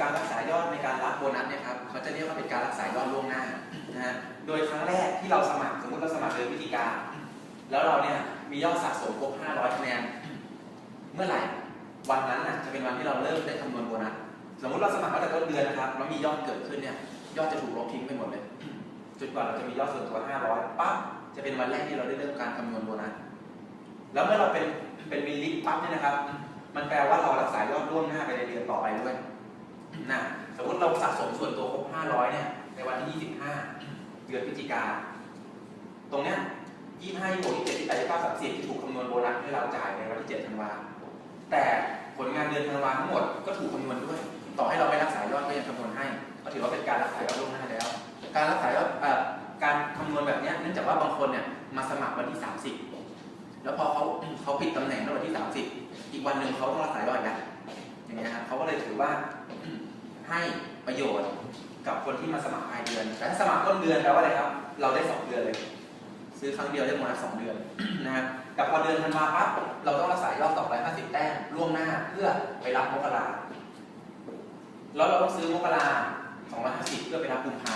การรักษายอดในการรับโบนัสเนี่ยครับเขาจะเรียกว่าเป็นการรักษายอดล่วงหน้านะฮะโดยครั้งแรกที่เราสมัครสมมติเราสมัครเดือนพฤศจิการ แล้วเราเนี่ยมียอดสะสมครบ500คะแนนเมื่อไหร่วันนั้นน่ะจะเป็นวันที่เราเริ่มได้คำนวณโบนัสสมมติเราสมัครตั้งแต่ต้นเดือนนะครับแล้วมียอดเกิดขึ้นเนี่ยยอดจะถูกลบทิ้งไปหมดเลยจนกว่าเราจะมียอดส่วนตัว 500 ปั๊บ จะเป็นวันแรกที่เราได้เริ่มการคำนวณโบนัส แล้วเมื่อเราเป็นเป็นมิลลิปั๊บเนี่ยนะครับ มันแปลว่าเรารักษายอดล่วงหน้าไปในเดือนต่อไปด้วย นะสมมติเราสะสมส่วนตัวครบ500 เนี่ย ในวันที่ 25 เดือนพฤศจิกา ตรงเนี้ย25 26 27 28 29 30ที่ถูกคำนวณโบนัสให้เราจ่ายในวันที่7ธันวาแต่ผลงานเดือนธันวาทั้งหมดก็ถูกคำนวณด้วย ต่อให้เราไม่รักษายอดก็ยังคำนวณให้ ก็ถือว่าเป็นการรักษายอดล่วงหน้าแล้ว การรักษายอดการคำนวณแบบเนี้ยเนื่องจากว่าบางคนเนี่ยมาสมัครวันที่ 30 แล้วพอเขาเขาผิดตำแหน่งในวันที่ 30 อีกวันหนึ่งเขาต้องรักษายอดอีกนะ อย่างเงี้ยครับเขาก็เลยถือว่าให้ประโยชน์กับคนที่มาสมัครรายเดือน แต่ถ้าสมัครต้นเดือนแปลว่าอะไรครับ เราได้สองเดือนเลย ซื้อครั้งเดียวได้โบนัสสองเดือนนะฮะกับพอเดือนธันวาปั๊บเราต้องรักษายอด250 แต้มล่วงหน้าเพื่อไปรับมกราแล้วเราต้องซื้อมกรา250 เพื่อไปรับกุมภา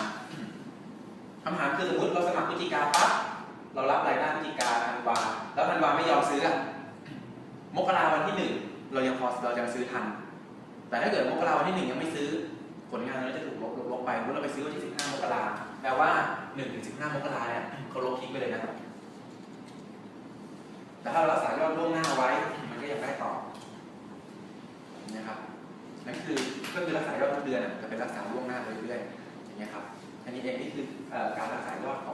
คำถามคือสมมติเราสมัครพฤศจิกาปั๊บเรารับรายได้พฤศจิกาธันวา แล้วธันวาไม่ยอมซื้อมกราวันที่หนึ่งเรายังพอเรายังซื้อทัน แต่ถ้าเกิดมกราวันที่หนึ่งยังไม่ซื้อ ผลงานเราจะถูกลบลบลบไปเมื่อเราไปซื้อวันที่15มกราแปลว่า1ถึง15มกราเนี่ยเขาลบทิ้งไปเลยนะแต่ถ้าเรารักษายอดล่วงหน้าไว้ มันก็ยังได้ต่อนะครับนั่นคือก็คือรักษายอดทุกเดือนจะเป็นรักษาล่วงหน้าไปเรื่อยๆอย่างเงี้ยครับอันนี้เองนี่คือเอ่อการรักษายอดของ